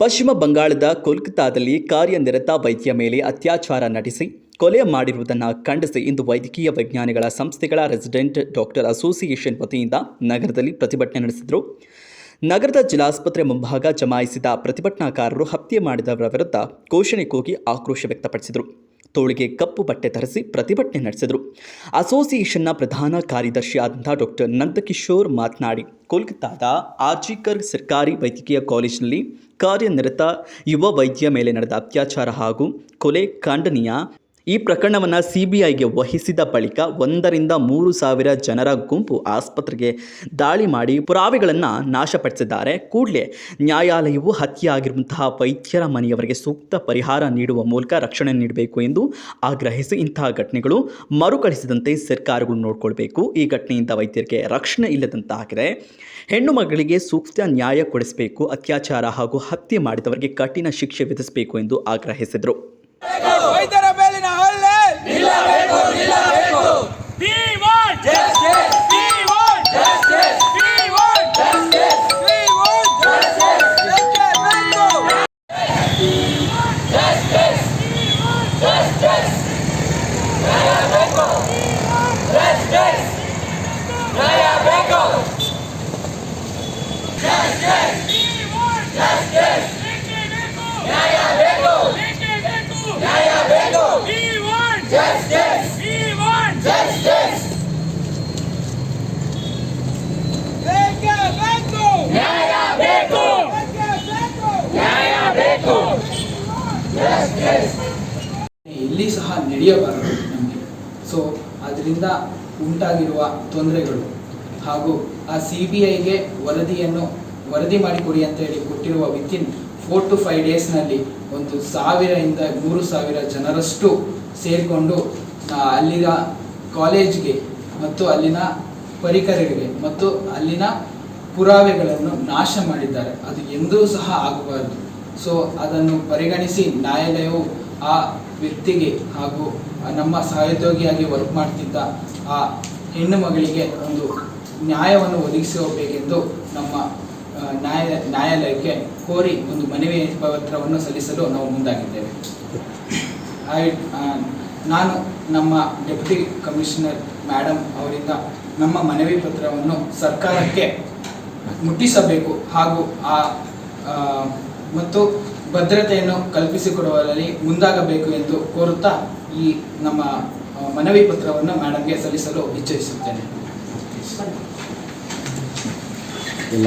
ಪಶ್ಚಿಮ ಬಂಗಾಳದ ಕೋಲ್ಕತ್ತಾದಲ್ಲಿ ಕಾರ್ಯನಿರತ ವೈದ್ಯ ಮೇಲೆ ಅತ್ಯಾಚಾರ ನಡೆಸಿ, ಕೊಲೆ ಮಾಡಿರುವುದನ್ನು ಖಂಡಿಸಿ ಇಂದು ವೈದ್ಯಕೀಯ ವಿಜ್ಞಾನಿಗಳ ಸಂಸ್ಥೆಗಳ ರೆಸಿಡೆಂಟ್ ಡಾಕ್ಟರ್ ಅಸೋಸಿಯೇಷನ್ ವತಿಯಿಂದ ನಗರದಲ್ಲಿ ಪ್ರತಿಭಟನೆ ನಡೆಸಿದರು. ನಗರದ ಜಿಲ್ಲಾಸ್ಪತ್ರೆ ಮುಂಭಾಗ ಜಮಾಯಿಸಿದ ಪ್ರತಿಭಟನಾಕಾರರು ಹತ್ಯೆ ಮಾಡಿದವರ ವಿರುದ್ಧ ಘೋಷಣೆ ಕೂಗಿ ಆಕ್ರೋಶ ವ್ಯಕ್ತಪಡಿಸಿದರು. ತೋಳಿಗೆ ಕಪ್ಪು ಬಟ್ಟೆ ಧರಿಸಿ ಪ್ರತಿಭಟನೆ ನಡೆಸಿದರು. ಅಸೋಸಿಯೇಷನ್ನ ಪ್ರಧಾನ ಕಾರ್ಯದರ್ಶಿ ಆದಂಥ ಡಾಕ್ಟರ್ ನಂದಕಿಶೋರ್ ಮಾತನಾಡಿ, ಕೋಲ್ಕತ್ತಾದ ಆರ್ಜಿಕರ್ ಸರ್ಕಾರಿ ವೈದ್ಯಕೀಯ ಕಾಲೇಜಿನಲ್ಲಿ ಕಾರ್ಯನಿರತ ಯುವ ವೈದ್ಯ ಮೇಲೆ ನಡೆದ ಅತ್ಯಾಚಾರ ಹಾಗೂ ಕೊಲೆ ಖಂಡನೀಯ ಈ ಪ್ರಕರಣವನ್ನು ಸಿಬಿಐಗೆ ವಹಿಸಿದ ಬಳಿಕ ಒಂದರಿಂದ ಮೂರು ಸಾವಿರ ಜನರ ಗುಂಪು ಆಸ್ಪತ್ರೆಗೆ ದಾಳಿ ಮಾಡಿ ಪುರಾವೆಗಳನ್ನು ನಾಶಪಡಿಸಿದ್ದಾರೆ. ಕೂಡಲೇ ನ್ಯಾಯಾಲಯವು ಹತ್ಯೆಯಾಗಿರುವಂತಹ ವೈದ್ಯರ ಮನೆಯವರಿಗೆ ಸೂಕ್ತ ಪರಿಹಾರ ನೀಡುವ ಮೂಲಕ ರಕ್ಷಣೆ ನೀಡಬೇಕು ಎಂದು ಆಗ್ರಹಿಸಿ ಇಂತಹ ಘಟನೆಗಳು ಮರುಕಳಿಸಿದಂತೆ ಸರ್ಕಾರಗಳು ನೋಡಿಕೊಳ್ಬೇಕು. ಈ ಘಟನೆಯಿಂದ ವೈದ್ಯರಿಗೆ ರಕ್ಷಣೆ ಇಲ್ಲದಂತಾಗಿದೆ ಹೆಣ್ಣು ಮಗಳಿಗೆ ಸೂಕ್ತ ನ್ಯಾಯ ಕೊಡಿಸಬೇಕು, ಅತ್ಯಾಚಾರ ಹಾಗೂ ಹತ್ಯೆ ಮಾಡಿದವರಿಗೆ ಕಠಿಣ ಶಿಕ್ಷೆ ವಿಧಿಸಬೇಕು ಎಂದು ಆಗ್ರಹಿಸಿದರು. ಎಲ್ಲಿ ಸಹ ನಡೆಯಬಾರದು ನಮಗೆ. ಸೊ ಅದರಿಂದ ಉಂಟಾಗಿರುವ ತೊಂದರೆಗಳು ಹಾಗೂ ಆ ಸಿ ಬಿ ಐಗೆ ವರದಿಯನ್ನು ವರದಿ ಮಾಡಿಕೊಡಿ ಅಂತೇಳಿ ಕೊಟ್ಟಿರುವ ವಿತಿನ್ ಫೋರ್ ಟು ಫೈವ್ ಡೇಸ್ನಲ್ಲಿ ಒಂದು ಸಾವಿರದಿಂದ ಮೂರು ಸಾವಿರ ಜನರಷ್ಟು ಸೇರಿಕೊಂಡು ಅಲ್ಲಿನ ಕಾಲೇಜ್ಗೆ ಮತ್ತು ಅಲ್ಲಿನ ಪರಿಕರಗಳಿಗೆ ಮತ್ತು ಅಲ್ಲಿನ ಪುರಾವೆಗಳನ್ನು ನಾಶ ಮಾಡಿದ್ದಾರೆ. ಅದು ಎಂದೂ ಸಹ ಆಗಬಾರದು. ಸೊ ಅದನ್ನು ಪರಿಗಣಿಸಿ ನ್ಯಾಯಾಲಯವು ಆ ವ್ಯಕ್ತಿಗೆ ಹಾಗೂ ನಮ್ಮ ಸಹೋದ್ಯೋಗಿಯಾಗಿ ವರ್ಕ್ ಮಾಡ್ತಿದ್ದ ಆ ಹೆಣ್ಣು ಮಗಳಿಗೆ ಒಂದು ನ್ಯಾಯವನ್ನು ಒದಗಿಸಬೇಕೆಂದು ನಮ್ಮ ನ್ಯಾಯ ನ್ಯಾಯಾಲಯಕ್ಕೆ ಕೋರಿ ಒಂದು ಮನವಿ ಪತ್ರವನ್ನು ಸಲ್ಲಿಸಲು ನಾವು ಮುಂದಾಗಿದ್ದೇವೆ. ನಾನು ನಮ್ಮ ಡೆಪ್ಯೂಟಿ ಕಮಿಷನರ್ ಮೇಡಮ್ ಅವರಿಂದ ನಮ್ಮ ಮನವಿ ಪತ್ರವನ್ನು ಸರ್ಕಾರಕ್ಕೆ ಮುಟ್ಟಿಸಬೇಕು ಹಾಗೂ ಆ, ಮತ್ತು ಭದ್ರತೆಯನ್ನು ಕಲ್ಪಿಸಿಕೊಡುವಲ್ಲಿ ಮುಂದಾಗಬೇಕು ಎಂದು ಕೋರುತ್ತಾ ಈ ನಮ್ಮ ಮನವಿ ಪತ್ರವನ್ನು ಮೇಡಮ್ಗೆ ಸಲ್ಲಿಸಲು ಇಚ್ಛಿಸುತ್ತೇನೆ. ಇಲ್ಲ.